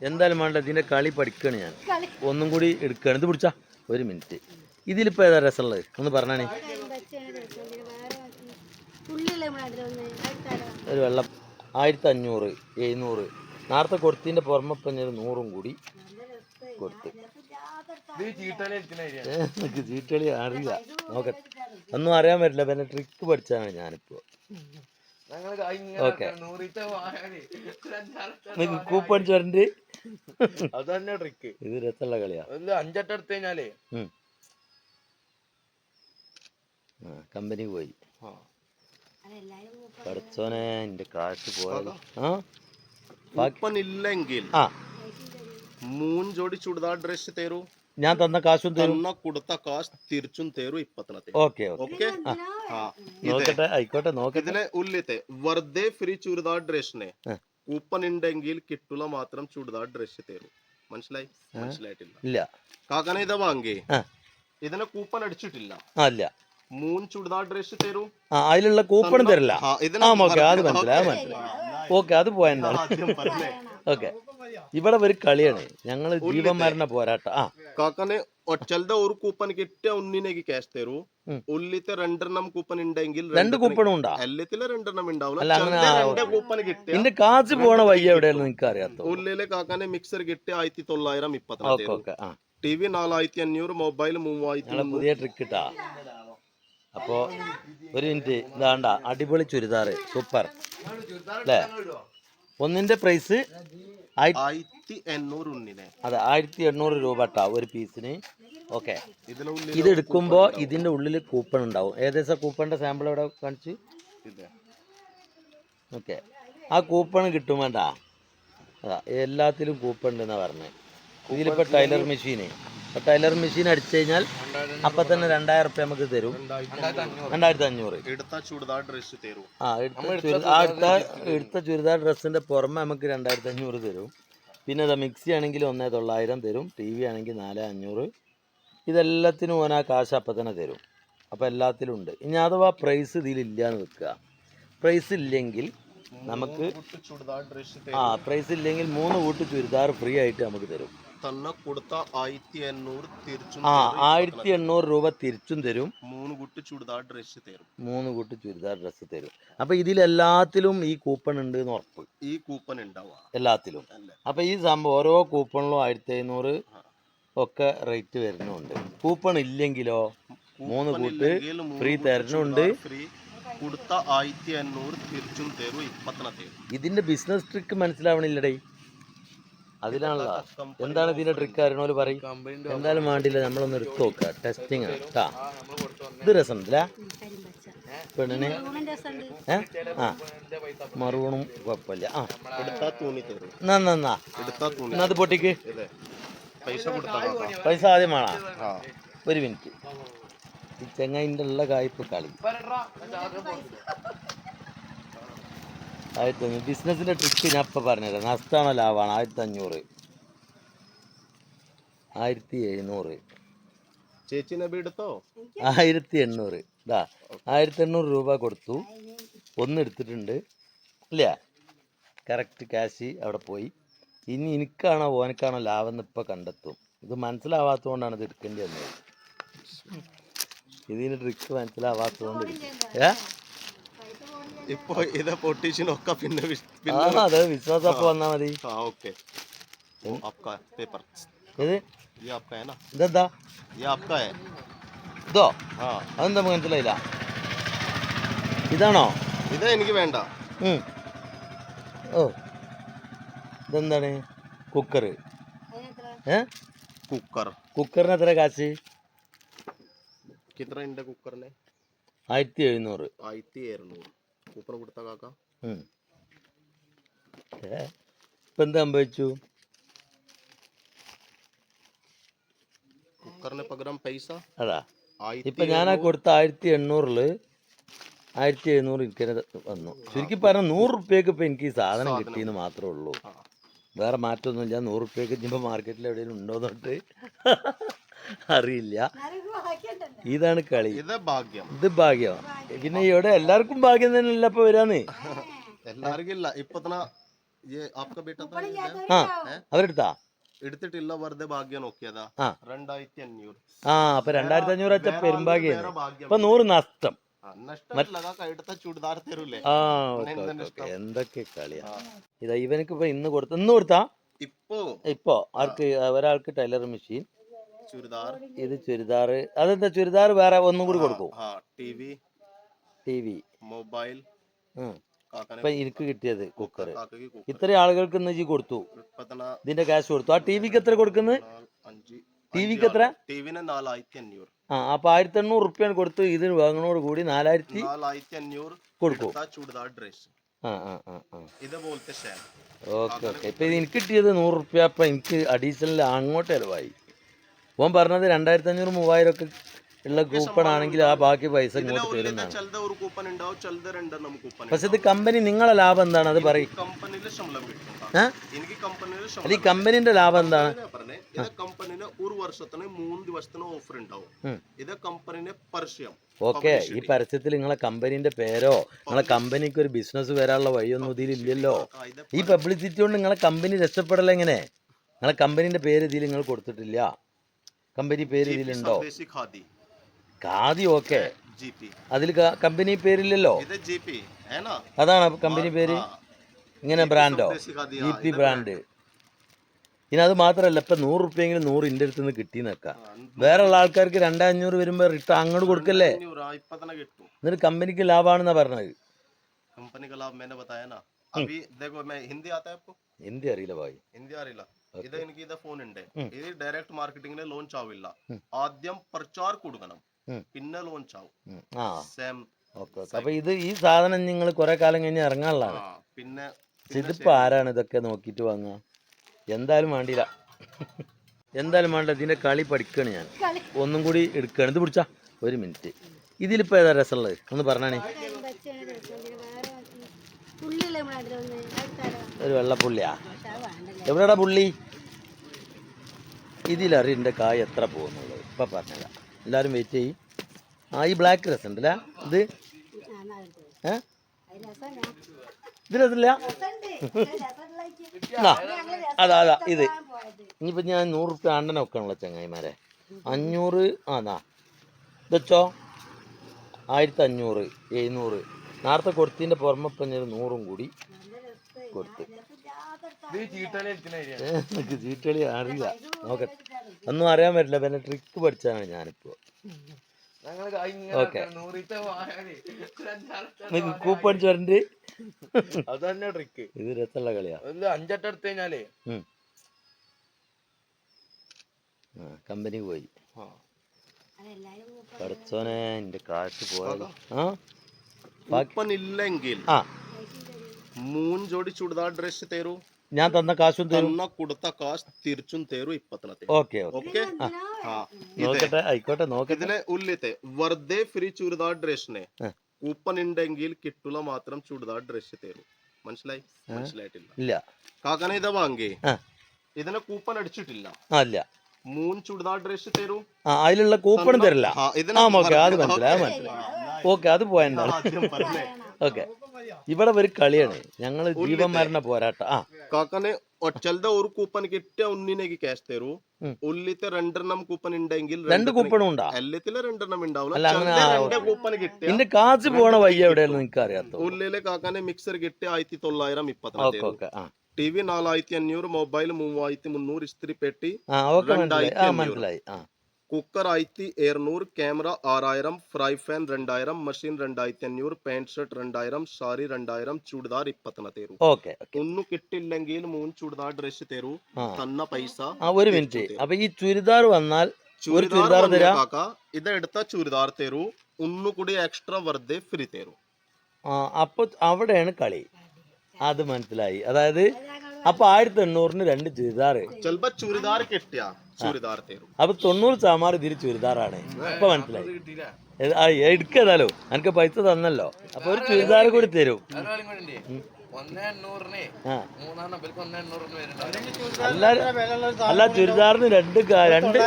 എന്തായാലും വേണ്ട ഇതിന്റെ കളി പഠിക്കണ് ഞാൻ. കളി. ഒന്നും കൂടി എടുക്കണം. ഇത് പിടിച്ചാ ഒരു മിനിറ്റ്. ഇതിലിപ്പോ ഏതാ രസമുള്ളത്? ഒന്ന് പറഞ്ഞാണേ. ഒരു വെള്ളം. ആയിരത്തി അഞ്ഞൂറ് എഴുന്നൂറ്. നേരത്തെ കൊടുത്തിന്റെ പുറമെ പിന്നെ ഒരു നൂറും കൂടി കൊടുത്ത്. ചീട്ടളി അറിയില്ല. നോക്കട്ടെ ഒന്നും അറിയാൻ പറ്റില്ല. പിന്നെ ട്രിക്ക് പഠിച്ചാണ് ഞാനിപ്പോ. നിങ്ങൾക്ക് കൂപ്പ് അത് തന്നെ ട്രിക്ക് ഇത് രസമുള്ള കളിയാ. അഞ്ചെട്ട് എടുത്തു കഴിഞ്ഞാലേ. കമ്പനി പോയി. പഠിച്ചോനെ എന്റെ കാശ് ഇല്ലെങ്കിൽ മൂന്ന് ജോഡി ചുടുദാർ ഡ്രസ് തരൂ. ഞാൻ തന്ന കാശും തരും. തന്ന കൊടുത്ത കാശ് തിരിച്ചും തരും ഇപ്പത്തിനത്തെ ഓക്കെ ഓക്കെ. നോക്കട്ടെ ആയിക്കോട്ടെ നോക്കട്ടെ. ഇതിനെ ഉള്ളിത്തെ വെറുതെ ഫ്രീ ചുരിദാർ ഡ്രസ്സിനെ കൂപ്പൺ ഉണ്ടെങ്കിൽ കിട്ടുള്ള മാത്രം ചുരിദാർ ഡ്രസ് തരും. മനസ്സിലായി? മനസ്സിലായിട്ടില്ല. ഇല്ല. കാക്കനെ ഇതാ വാങ്ങി ഇതിനെ കൂപ്പൺ അടിച്ചിട്ടില്ല. അല്ല മൂന്ന് ചുരിദാർ ഡ്രസ് തരും. ആ അതിലുള്ള കൂപ്പൺ തരില്ല. ആ ഓക്കെ അത് മനസ്സിലായി ഓക്കെ. അത് പോയെന്താണ് ഓക്കെ. ഇവിടെ ഒരു കളിയാണ്. ഞങ്ങൾ ജീവൻ മരണ പോരാട്ടം. ആ. കാക്കനെ ഒച്ചൽದ ഒരു കൂപ്പൺ കിട്ടിയ ഒന്നിനേക്ക് ക്യാഷ് തരൂ. ഉള്ളിത്തെ രണ്ടെണ്ണം കൂപ്പൺ ഉണ്ടെങ്കിൽ രണ്ട് കൂപ്പണും ഉണ്ടാ? എല്ലാത്തിലെ രണ്ടെണ്ണം ഉണ്ടാവും കൂപ്പൺ കിട്ടിയ കാശ് പോണ വയ്യ എവിടെയാണെന്ന് നിങ്ങൾക്ക് അറിയാത്ത ഉള്ളിലെ കാക്കാനെ മിക്സർ കിട്ടിയ ആയിരത്തി തൊള്ളായിരം ഇപ്പത്തി ടി വി നാലായിരത്തി അഞ്ഞൂറ് മൊബൈൽ മൂവായിരത്തി പുതിയ ട്രിക്ക് ഇട്ടാ. അപ്പോ ഒരു മിനിറ്റ് ഇതാണ്ട. അടിപൊളി ചുരിദാറ്. സൂപ്പർ. അല്ലേ? ഒന്നിന്റെ പ്രൈസ് ആയിരത്തി എണ്ണൂറ് ഉണ്ണിനെ അതെ ആയിരത്തി എണ്ണൂറ് രൂപ കേട്ടോ ഒരു പീസിന്. ഓക്കെ. ഇത് എടുക്കുമ്പോൾ ഇതിന്റെ ഉള്ളിൽ കൂപ്പൺ ഉണ്ടാവും ഏകദേശം കൂപ്പണിന്റെ സാമ്പിൾ ഇവിടെ കാണിച്ചു? ഓക്കെ. ആ കൂപ്പൺ കിട്ടും വേണ്ട. അതാ എല്ലാത്തിലും കൂപ്പൺ ഉണ്ടെന്നാ പറഞ്ഞത് ഇതിലിപ്പോൾ ടൈലർ മെഷീന്. ടൈലർ മെഷീൻ അടിച്ചു കഴിഞ്ഞാൽ അപ്പൊ തന്നെ രണ്ടായിരം റുപ്യ നമുക്ക് തരും. രണ്ടായിരത്തി അഞ്ഞൂറ് ആ എടുത്ത ആ എടുത്ത എടുത്ത ചുരിദാർ ഡ്രസ്സിന്റെ പുറമെ നമുക്ക് രണ്ടായിരത്തി അഞ്ഞൂറ് തരും. പിന്നെ അതാ മിക്സി ആണെങ്കിൽ ഒന്നേ തൊള്ളായിരം തരും. ടി വി ആണെങ്കിൽ നാല് അഞ്ഞൂറ്. ഇതെല്ലാത്തിനും ഓൻ ആ കാശ് അപ്പം തന്നെ തരും. അപ്പോൾ എല്ലാത്തിലും ഉണ്ട്. ഇനി അഥവാ പ്രൈസ് ഇതിലില്ല എന്ന് വെക്കുക. പ്രൈസ് ഇല്ലെങ്കിൽ നമുക്ക് ആ പ്രൈസ് ഇല്ലെങ്കിൽ മൂന്ന് കൂട്ട് ചുരിദാർ ഫ്രീ ആയിട്ട് നമുക്ക് തരും. തന്നെ കൊടുത്ത ആയിരത്തി എണ്ണൂറ് തിരിച്ചും ആ. ആയിരത്തി എണ്ണൂറ് രൂപ തിരിച്ചും തരും. മൂന്ന് കുട്ടി ചുരിദാർ ഡ്രസ് തരും. മൂന്ന് കുട്ടി ചുരിദാർ ഡ്രസ്സ് തരും. അപ്പോൾ ഇതിലെല്ലാത്തിലും ഈ കൂപ്പൺ ഉണ്ട് എന്ന് ഉറപ്പ്. ഈ കൂപ്പൺ ഉണ്ടാവുക. എല്ലാത്തിലും. അപ്പൊ ഈ സംഭവം ഓരോ കൂപ്പണിലും ആയിരത്തി എഴുന്നൂറ് ഒക്കെ റേറ്റ് വരുന്നുണ്ട്. കൂപ്പൺ ഇല്ലെങ്കിലോ? മൂന്ന് കൂട്ട് ഫ്രീ തരണുണ്ട് കൊടുത്ത ആയിരത്തി അഞ്ഞൂറ് തിരിച്ചും തരും ഇപ്പത്തന തരും. ഇതിന്റെ ബിസിനസ് ട്രിക്ക് മനസ്സിലാവണില്ലടേ. അതിലാണല്ലോ. എന്താണ് ഇതിന്റെ ട്രിക്ക് അറിയണോൽ പറയും? എന്തായാലും വേണ്ടില്ല നമ്മളൊന്ന് എടുത്തു നോക്കുക ടെസ്റ്റിംഗ് ആണ് കേട്ടാ ഇത് രസം പെണ്ണിന്? ആ. മറുപണും കുഴപ്പമില്ല. ആ. എടുത്താ തൂണി തരും. എന്നാ എന്നാ എന്നാ. എടുത്താ തൂണി എന്നാ അത് പൊട്ടിക്ക്? പൈസ ആദ്യം വേണോ? ഒരു മിനിറ്റ്. ഈ ചെങ്ങൈന്റെ ഉള്ള കായ്പ് കളി. ആയിരത്തി അഞ്ഞൂറ് ബിസിനസിന്റെ ട്രിക്ക് ഞാൻ ഇപ്പം പറഞ്ഞുതരാം. നഷ്ടമാണോ ലാഭമാണ്? ആയിരത്തി അഞ്ഞൂറ് ആയിരത്തി എഴുന്നൂറ് ചേച്ചി നബി എടുത്തോ? ആയിരത്തി എണ്ണൂറ് ഇതാ ആയിരത്തി എണ്ണൂറ് രൂപ കൊടുത്തു. ഒന്ന് എടുത്തിട്ടുണ്ട്. ഇല്ല. കറക്റ്റ് ക്യാഷ് അവിടെ പോയി. ഇനി എനിക്കാണോ ഓനക്കാണോ ലാഭം എന്ന് ഇപ്പം കണ്ടെത്തും. ഇത് മനസ്സിലാവാത്തതുകൊണ്ടാണ് ഇത് എടുക്കേണ്ടി വന്നത്. ഇതിന് ട്രിക്ക് മനസ്സിലാവാത്തതുകൊണ്ട് ഏ? ഇപ്പൊ ഇത് പൊട്ടിച്ചിനൊക്കെ പിന്നെ അതെ വിശ്വാസം വന്നാ മതി. ഓക്കെ. പേപ്പർ ഇതാണോ? ഇതാ എനിക്ക് വേണ്ട. ഓ. ഇതെന്താണ്? കുക്കർ ഏ? കുക്കർ കുക്കറിന് എത്ര കാശ്? കുക്കറിന് ആയിരത്തി എഴുന്നൂറ്. ആയിരത്തി എഴുന്നൂറ്. കുക്കർ കൊടുത്ത കാക്ക. ഇപ്പൊ എന്താ സംഭവിച്ചു? കുക്കറിന് പകരം പൈസ അതാ. ഇപ്പൊ ഞാൻ കൊടുത്ത ആയിരത്തി എണ്ണൂറിൽ ആയിരത്തി എഴുന്നൂറ് എനിക്ക് വന്നു. ചുരുക്കി പറഞ്ഞ നൂറ് റുപ്യക്ക് ഇപ്പൊ എനിക്ക് ഈ സാധനം കിട്ടിയെന്ന് മാത്രമേ ഉള്ളൂ. വേറെ മാറ്റമൊന്നുമില്ല നൂറ് റുപ്യക്ക് ഇപ്പൊ മാർക്കറ്റിൽ എവിടെയെങ്കിലും ഉണ്ടോ തൊട്ട് അറിയില്ല. ഇതാണ് കളി. ഇത് ഭാഗ്യം. ഇത് ഭാഗ്യം. പിന്നെ ഇവിടെ എല്ലാവർക്കും ഭാഗ്യം തന്നെയല്ല ഇല്ല ഇപ്പത്തന ആ. അവരെടുത്താ? എടുത്തിട്ടില്ല വെറുതെ ഭാഗ്യം നോക്കിയതാ. അപ്പൊ രണ്ടായിരത്തി അഞ്ഞൂറ് വെച്ച പെരുംഭാഗ്യം ഇപ്പൊ നൂറ് നഷ്ടം. എന്തൊക്കെ കളിയാ. ഇതാ ഇവനക്ക് ഇന്ന് കൊടുത്ത ഇന്ന് കൊടുത്താ? ഇപ്പോ? ഇപ്പോ ആർക്ക് ഒരാൾക്ക് ടൈലർ മെഷീൻ ഇത് ചുരിദാർ. അതെന്താ? ചുരിദാർ വേറെ ഒന്നും കൂടി കൊടുക്കും. മൊബൈൽ. ഇപ്പൊ എനിക്ക് കിട്ടിയത് കുക്കർ ഇത്ര ആളുകൾക്ക് ഇന്ന് ജി കൊടുത്തു. ഇതിന്റെ ക്യാഷ് കൊടുത്തു. ആ ടി വിക്ക് എത്ര കൊടുക്കുന്നത് ടി വിക്ക് എത്ര? ആ അപ്പൊ ആയിരത്തി എണ്ണൂറ് റുപ്യാണ് കൊടുത്തു. ഇതിന് വാങ്ങണോട് കൂടി നാലായിരത്തി അഞ്ഞൂറ് കൊടുക്കും. Okay okay. ഇപ്പൊ എനിക്ക് കിട്ടിയത് നൂറ് റുപ്യ അപ്പൊ എനിക്ക് അഡീഷണൽ അങ്ങോട്ട് ചെലവായി. ഓൻ പറഞ്ഞത് രണ്ടായിരത്തി അഞ്ഞൂറ് മൂവായിരം ഒക്കെ ഉള്ള കൂപ്പൺ ആണെങ്കിൽ ആ ബാക്കി പൈസ ഇങ്ങോട്ട് തരുന്നതാണ് പക്ഷെ ഇത് കമ്പനി നിങ്ങളെ ലാഭം എന്താണ്? അത് പറയും. അത് ഈ കമ്പനിന്റെ ലാഭം എന്താണ്? കമ്പനിന് ഒരു വർഷത്തിന് മൂന്ന് ദിവസത്തിന് ഓഫർ ഉണ്ടാവും. ഉം. ഇത് കമ്പനിനെ പരസ്യം. ഓക്കെ ഈ പരസ്യത്തിൽ നിങ്ങളെ കമ്പനീന്റെ പേരോ നിങ്ങളെ കമ്പനിക്ക് ഒരു ബിസിനസ് വരാനുള്ള വഴിയൊന്നും ഇതിലില്ലല്ലോ ഈ പബ്ലിസിറ്റി കൊണ്ട് നിങ്ങളെ കമ്പനി രക്ഷപ്പെടല എങ്ങനെ നിങ്ങളെ കമ്പനീന്റെ പേര് ഇതിൽ നിങ്ങൾ കൊടുത്തിട്ടില്ല. കമ്പനി പേര് ഇതിലുണ്ടോ? ഖാദി. ഓക്കെ. അതിൽ കമ്പനി പേരില്ലല്ലോ? അതാണ് കമ്പനി പേര്? ഇങ്ങനെ ബ്രാൻഡോ? G P brand. ഇനി അത് മാത്രല്ല ഇപ്പൊ നൂറ് റുപ്യെങ്കിലും നൂറ് ഇന്റെ അടുത്ത് നിന്ന് കിട്ടി നിൽക്കാം വേറെ ഉള്ള ആൾക്കാർക്ക് രണ്ടഞ്ഞൂറ് വരുമ്പോൾ റിട്ട അങ്ങോട്ട് കൊടുക്കല്ലേ? എന്നിട്ട് കമ്പനിക്ക് ലാഭാണെന്നാ പറഞ്ഞത്? ലാഭം ഹിന്ദി അറിയില്ല ഭായി. ഹിന്ദി അറിയില്ല. ഇത് എനിക്ക് ഇത് ഫോൺ ഉണ്ട്. ഇത് ഡയറക്ട് മാർക്കറ്റിംഗിന് ലോഞ്ച് ആവില്ല. ആദ്യം പ്രചാർ കൊടുക്കണം. പിന്നെ ലോഞ്ച് ആവും. അപ്പൊ ഇത് ഈ സാധനം നിങ്ങൾ കുറെ കാലം കഴിഞ്ഞ് ഇറങ്ങാനുള്ളതാണ്. പിന്നെ ഇതിപ്പോ ആരാണ് ഇതൊക്കെ നോക്കിട്ട് വാങ്ങുക? എന്തായാലും വേണ്ടില്ല എന്തായാലും വേണ്ട ഇതിന്റെ കളി പഠിക്കാണ് ഞാൻ. ഒന്നും കൂടി എടുക്കുകയാണ് ഇത് പിടിച്ചാ ഒരു മിനിറ്റ്. ഇതിലിപ്പോ ഏതാ രസമുള്ളത്? ഒന്ന് പറഞ്ഞാണേ. അടുത്താരാ ഒരു വെള്ളപ്പുള്ളിയാ? എവിടെടാ പുള്ളി? ഇതിലറി എന്റെ കായ് എത്ര പോകുന്നുള്ളത്? ഇപ്പം പറഞ്ഞുതരാം. എല്ലാവരും വെയിറ്റ് ചെയ്യും. ആ ഈ ബ്ലാക്ക് രസം ഉണ്ടല്ലേ ഇത് ഇതിലതില്ല അത് അതാ ഇത്. ഇനിയിപ്പോൾ ഞാൻ നൂറ് റുപ്യ ആണ്ടനെ വെക്കാനുള്ള ചങ്ങായിമാരെ. അഞ്ഞൂറ് ആന്നാ ഇതച്ചോ? ആയിരത്തി അഞ്ഞൂറ് എഴുന്നൂറ്. നേരത്തെ കൊടുത്തതിന്റെ പുറമെ ഇപ്പം ഞാൻ നൂറും കൂടി കൊടുത്ത്. എനിക്ക് ചീട്ടളി അറിയില്ല. നോക്കട്ടെ ഒന്നും അറിയാൻ പറ്റില്ല. പിന്നെ ട്രിക്ക് പഠിച്ചാണ് ഞങ്ങൾ ഓക്കെ നൂറിത്തെ വാങ്ങാനേ ഒരു അഞ്ചാറ് നിങ്ങൾക്ക് കൂപ്പടിച്ച് വരണ്ട്. അത് തന്നെ ട്രിക്ക് ഇത് രസമുള്ള കളിയാ. അഞ്ചെട്ട് എടുത്തു കഴിഞ്ഞാലേ. ആ കമ്പനി പോയി. പഠിച്ചോനെ എന്റെ കാശ് പോയാലോ. ആ? ഇല്ലെങ്കിൽ ആ. മൂന്ന് ജോഡി ചുടിദാർ ഡ്രസ് തരൂ. ഞാൻ തന്ന കാശും തരും. തന്ന കൊടുത്ത കാശ് തിരിച്ചും തരൂ ഇപ്പത്തന തരൂ ഓക്കെ. ഓക്കെ? ഓക്കെ നോക്കട്ടെ ആയിക്കോട്ടെ നോക്കട്ടെ. ഇതിലെ ഉള്ളിത്തെ വെറുതെ ഫ്രീ ചുരിദാർ ഡ്രസ്സിനെ. കൂപ്പൺ ഉണ്ടെങ്കിൽ കിട്ടുള്ള മാത്രം ചുടിദാർ ഡ്രസ് തരൂ. മനസ്സിലായി? മനസ്സിലായിട്ടില്ല. ഇല്ല. കാക്കനെ ഇത വാങ്ങി. ഇതിനെ കൂപ്പൺ അടിച്ചിട്ടില്ല. അല്ല മൂന്ന് ചുടിദാർ ഡ്രസ് തരൂ. ആ അതിലുള്ള കൂപ്പൺ തരില്ല. ആ, ഓക്കെ അത് മനസ്സിലായി ഓക്കെ. അത് പോയെന്താണ് ഓക്കെ. ഇവിടെ ഒരു കളിയാണ്. ഞങ്ങൾ മരണ പോരാട്ടം. ആ. കാക്കനെ ചിലത് ഒരു കൂപ്പൺ കിട്ടിയ ഒന്നിനേക്ക് ക്യാഷ് തരൂ. ഉള്ളിത്തെ രണ്ടെണ്ണം കൂപ്പൺ ഉണ്ടെങ്കിൽ രണ്ട് കൂപ്പണും ഉണ്ടാ. എല്ലാത്തിലെ രണ്ടെണ്ണം ഉണ്ടാവില്ല കൂപ്പൺ കിട്ടിയ എന്റെ കാശ് പോണ വയ്യ എവിടെയാണ് നിങ്ങൾക്ക് അറിയാത്ത ഉള്ളിലെ കാക്കാനെ മിക്സർ കിട്ടിയ ആയിരത്തി തൊള്ളായിരം ഇപ്പത്തി ടി വി നാലായിരത്തി അഞ്ഞൂറ് മൊബൈൽ മൂവായിരത്തി മുന്നൂറ് ഇസ്ത്രി പെട്ടി മനസ്സിലായി. കുക്കർ ആയിരത്തി എഴുന്നൂറ് ക്യാമറ ആറായിരം ഫ്രൈ ഫാൻ രണ്ടായിരം മെഷീൻ രണ്ടായിരത്തി അഞ്ഞൂറ് പാന്റ് ഷർട്ട് രണ്ടായിരം സാരി രണ്ടായിരം ചുടിദാർ ഇപ്പത്തന തരൂ. ഓക്കെ ഒന്നും കിട്ടില്ലെങ്കിൽ മൂന്ന് ചുടിദാർ ഡ്രസ് തരൂ തന്ന പൈസ ഒരു മിനിറ്റ്. അപ്പൊ ഈ ചുരിദാർ വന്നാൽ ഒരു ചുരിദാർ ചുരിദാർ വന്നേ തരാം. കാക്ക ഇത് ചുരിദാർ തരൂ ഒന്നുകൂടി എക്സ്ട്രാ വെറുതെ ഫ്രീ തരൂ. ആ അപ്പൊ അവിടെയാണ് കളി. അത് മനസ്സിലായി. അതായത് അപ്പൊ ആയിരത്തി എണ്ണൂറിന് രണ്ട് ചുരിദാർ ചിലപ്പോ ചുരിദാർ കിട്ടിയ. അപ്പൊ തൊണ്ണൂറ് ചാമാർ ഇതിരി ചുരിദാറാണ്. ഇപ്പൊ മനസ്സിലായി. എടുക്കതാലോ? എനിക്ക് പൈസ തന്നല്ലോ. അപ്പൊ ഒരു ചുരിദാർ കൂടി തരും. അല്ല ചുരിദാറിന് രണ്ട് രണ്ട്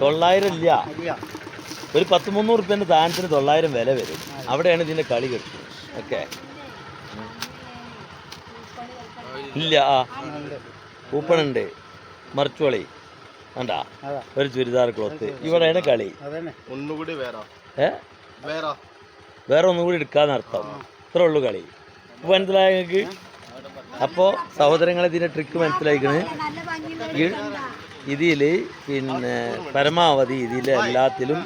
തൊള്ളായിരം ഇല്ല. ഒരു പത്ത് മുന്നൂറ് റുപ്യന്റെ സാധനത്തിന് തൊള്ളായിരം വില വരും. അവിടെയാണ് ഇതിന്റെ കളി കിട്ടുന്നത് ഓക്കെ. ഇല്ല ആ. കൂപ്പണുണ്ട്. മറിച്ചുകളി കണ്ടാ? ഒരു ചുരിദാർ ക്ലോത്ത്. ഇവിടെയാണ് കളി. ഒന്നുകൂടി വേറെ? ഏ? വേറെ? വേറെ ഒന്നും കൂടി എടുക്കാന്ന് അർത്ഥം. ഇത്രേ ഉള്ളൂ കളി. ഇപ്പൊ മനസ്സിലായ നിങ്ങൾക്ക്? അപ്പോൾ സഹോദരങ്ങളെ ഇതിന്റെ ട്രിക്ക് മനസ്സിലായിക്കണ്. ഇതിൽ പിന്നെ പരമാവധി ഇതിൽ എല്ലാത്തിലും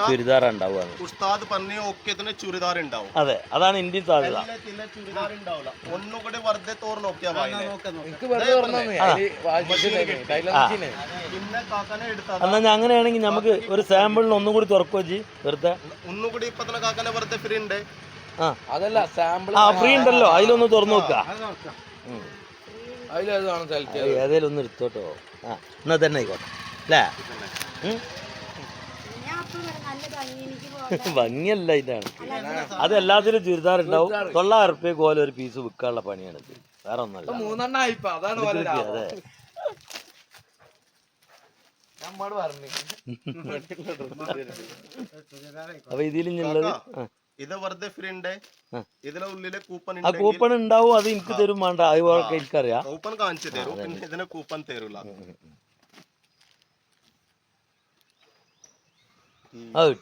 ചുരിദാർ ഉണ്ടാവുകയാണ് ഉസ്താദ് പറഞ്ഞ ഒക്കെ തന്നെ ചുരിദാർ ഉണ്ടാവും അതെ അതാണ് ഇന്ത്യൻ സാധ്യത. ഒന്നുകൂടി വെറുതെ തോർ നോക്കിയാ എന്നാൽ ഞാൻ അങ്ങനെയാണെങ്കിൽ നമുക്ക് ഒരു സാമ്പിളിന് ഒന്നും കൂടി തുറക്കുകയോ ചെയ്യും വെറുതെ. ഒന്നുകൂടി ഇപ്പൊ തന്നെ കാക്കനെ വെറുതെ ഫ്രീ ഉണ്ട്. ആ. അതല്ല സാമ്പിൾ ആ ഫ്രീ ഉണ്ടല്ലോ. അതിലൊന്ന് തുറന്നു നോക്കുക ഏതേലും ഒന്ന് എടുത്തോട്ടോ. ആ എന്നാ തന്നെ ആയിക്കോട്ടെ. അല്ലേ? ഭംഗിയല്ല ഇതാണ്. അത് എല്ലാത്തിലും ചുരിദാർ ഉണ്ടാവും. തൊള്ളായിരം റുപ്യ പോലെ ഒരു പീസ് വിൽക്കാനുള്ള പണിയാണിത് വേറെ ഒന്നല്ല അതെ. അപ്പൊ ഇതിലുള്ളത് ആ. ഇത് വെറുതെ ഫ്രീ ഉണ്ട്. ഇതിലെ ഉള്ളിലെ കൂപ്പൺ ആ കൂപ്പൺ ഉണ്ടാവും അത് എനിക്ക് തരും വേണ്ട. അതുപോലെ എനിക്കറിയാം. കൂപ്പൺ കാണിച്ചു തരും. പിന്നെ ഇതിന് കൂപ്പൺ തരൂല.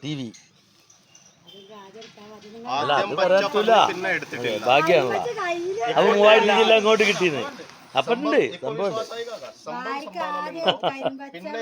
ടി വി അല്ല അത് ഭാഗ്യാണല്ലോ അപ്പൊ അങ്ങോട്ട് കിട്ടിയത് അപ്പൊ ഉണ്ട് സംഭവം പിന്നെ